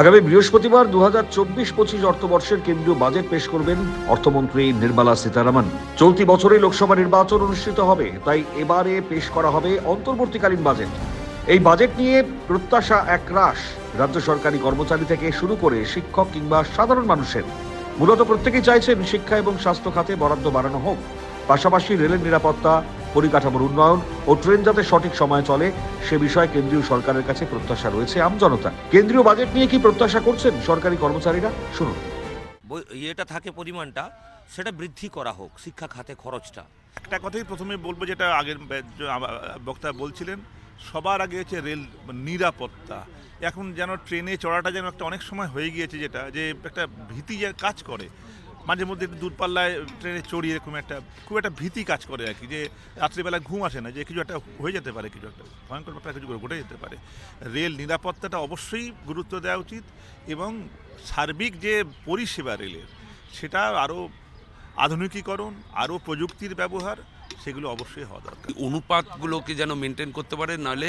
আগামী বৃহস্পতিবার দু হাজার চব্বিশ পঁচিশ অর্থবর্ষের কেন্দ্রীয় বাজেট পেশ করবেন অর্থমন্ত্রী নির্মলা সীতারামন। চলতি বছরে লোকসভা নির্বাচন অনুষ্ঠিত হবে, তাই এবারে পেশ করা হবে অন্তর্বর্তীকালীন বাজেট। এই বাজেট নিয়ে প্রত্যাশা এক একরাশ। রাজ্য সরকারি কর্মচারী থেকে শুরু করে শিক্ষক কিংবা সাধারণ মানুষের। মূলত প্রত্যেকেই চাইছেন শিক্ষা এবং স্বাস্থ্য খাতে বরাদ্দ বাড়ানো হোক। পাশাপাশি রেলের নিরাপত্তা পরিকাঠামোর উন্নয়ন ও ট্রেন যাতে সঠিক সময়ে চলে সে বিষয়ে কেন্দ্রীয় সরকারের কাছে প্রত্যাশা রয়েছে আমজনতা কেন্দ্রীয় বাজেট নিয়ে কি প্রত্যাশা করছেন সরকারি কর্মচারীরা? শুনুন। ইয়েটা থাকে পরিমাণটা সেটা বৃদ্ধি করা হোক শিক্ষা খাতে খরচটা। একটা কথাই প্রথমে বলব যেটা আগের বক্তা বলছিলেন সবার আগে হচ্ছে রেল নিরাপত্তা। এখন যেন ট্রেনে চড়াটা যেন একটা অনেক সময় হয়ে গিয়েছে যেটা যে একটা ভীতি যে কাজ করে। মাঝে মধ্যে একটু দূরপাল্লায় ট্রেনে চড়ি এরকম একটা, খুব একটা ভীতি কাজ করে আর কি, যে রাত্রিবেলা ঘুম আসে না, যে কিছু একটা হয়ে যেতে পারে, কিছু একটা ভয়ঙ্কর ব্যাপার, কিছু ঘটে যেতে পারে। রেল নিরাপত্তাটা অবশ্যই গুরুত্ব দেওয়া উচিত এবং সার্বিক যে পরিষেবা রেলের, সেটা আরও আধুনিকীকরণ, আরও প্রযুক্তির ব্যবহার সেগুলো অবশ্যই হওয়া দরকার। অনুপাতগুলোকে যেন মেনটেন করতে পারে নাহলে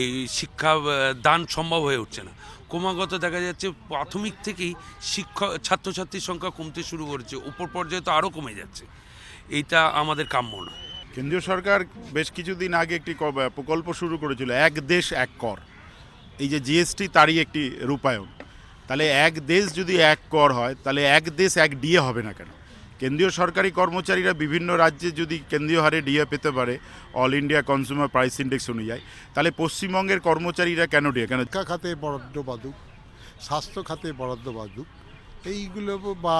এই শিক্ষা দান সম্ভব হয়ে উঠছে না। ক্রমাগত দেখা যাচ্ছে প্রাথমিক থেকেই শিক্ষক ছাত্রছাত্রীর সংখ্যা কমতে শুরু করেছে। উপর পর্যায়ে তো আরও কমে যাচ্ছে। এইটা আমাদের কাম্য না কেন্দ্রীয় সরকার বেশ কিছুদিন আগে একটি প্রকল্প শুরু করেছিল এক দেশ এক কর। এই যে জিএসটি তারই একটি রূপায়ণ। তাহলে এক দেশ যদি এক কর হয় তাহলে এক দেশ এক ডিএ হবে না কেন? কেন্দ্রীয় সরকারি কর্মচারীরা বিভিন্ন রাজ্যে যদি কেন্দ্রীয় হারে ডিএ পেতে পারে all India consumer price index অনুযায়ী তাহলে পশ্চিমবঙ্গের কর্মচারীরা কেন ডিএ? কেন শিক্ষা খাতে বরাদ্দ বাদুক স্বাস্থ্য খাতে বরাদ্দ বাদুক এইগুলো বা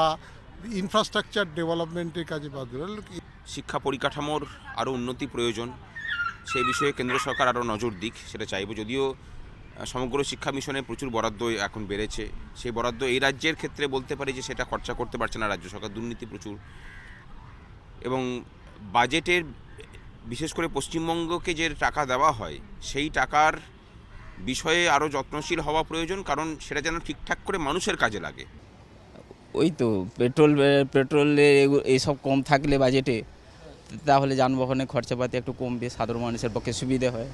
ইনফ্রাস্ট্রাকচার ডেভেলপমেন্টের কাজে বাদুক শিক্ষা পরিকাঠামোর আরও উন্নতি প্রয়োজন সেই বিষয়ে কেন্দ্র সরকার আরও নজর দিক সেটা চাইব। যদিও সমগ্র শিক্ষা মিশনে প্রচুর বরাদ্দ এখন বেড়েছে। সেই বরাদ্দ এই রাজ্যের ক্ষেত্রে বলতে পারি যে সেটা খরচা করতে পারছে না রাজ্য সরকার দুর্নীতি প্রচুর। এবং বাজেটের বিশেষ করে পশ্চিমবঙ্গকে যে টাকা দেওয়া হয় সেই টাকার বিষয়ে আরও যত্নশীল হওয়া প্রয়োজন কারণ সেটা যেন ঠিকঠাক করে মানুষের কাজে লাগে। ওই তো পেট্রোল পেট্রোলে এগু- এইসব কম থাকলে বাজেটে তাহলে যানবাহনের খরচাপাতি একটু কমবে সাধারণ মানুষের পক্ষে সুবিধে হয়।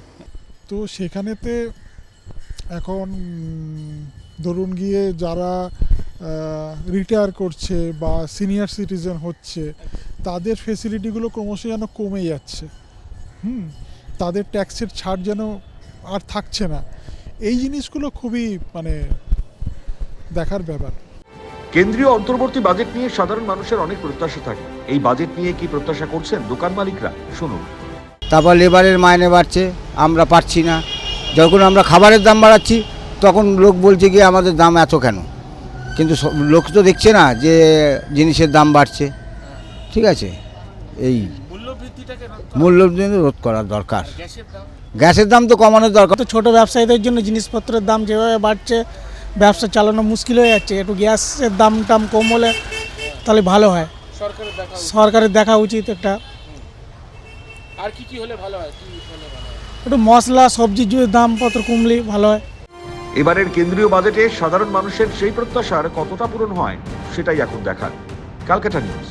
তো সেখানেতে এখন ধরুন গিয়ে যারা রিটায়ার করছে বা সিনিয়র সিটিজেন হচ্ছে তাদের ফেসিলিটিগুলো ক্রমশ যেন কমে যাচ্ছে। হুম? তাদের ট্যাক্সের ছাড় যেন আর থাকছে না। এই জিনিসগুলো খুবই মানে দেখার ব্যাপার। কেন্দ্রীয় অন্তর্বর্তী বাজেট নিয়ে সাধারণ মানুষের অনেক প্রত্যাশা থাকে। এই বাজেট নিয়ে কি প্রত্যাশা করছেন দোকান মালিকরা? শুনুন। তারপর লেবারের মাইনে বাড়ছে আমরা পারছি না। যখন আমরা খাবারের দাম বাড়াচ্ছি তখন লোক বলছে কি আমাদের দাম এত কেন? কিন্তু লোক তো দেখছে না যে জিনিসের দাম বাড়ছে। ঠিক আছে? এই মূল্যবৃদ্ধি রোধ করার দরকার। গ্যাসের দাম তো কমানোর দরকার। তো ছোট ব্যবসায়ীদের জন্য জিনিসপত্রের দাম যেভাবে বাড়ছে ব্যবসা চালানো মুশকিল হয়ে যাচ্ছে। একটু গ্যাসের দাম টাম কম হলে তাহলে ভালো হয়। সরকারের দেখা উচিত একটা আর কি কি হলে ভালো হয়? কি হলে ভালো হয়? একটু মশলা সবজির যদি দামপত্র কমলে ভালো হয়। এবারের কেন্দ্রীয় বাজেটে সাধারণ মানুষের সেই প্রত্যাশার কতটা পূরণ হয় সেটাই এখন দেখার। Calcutta news.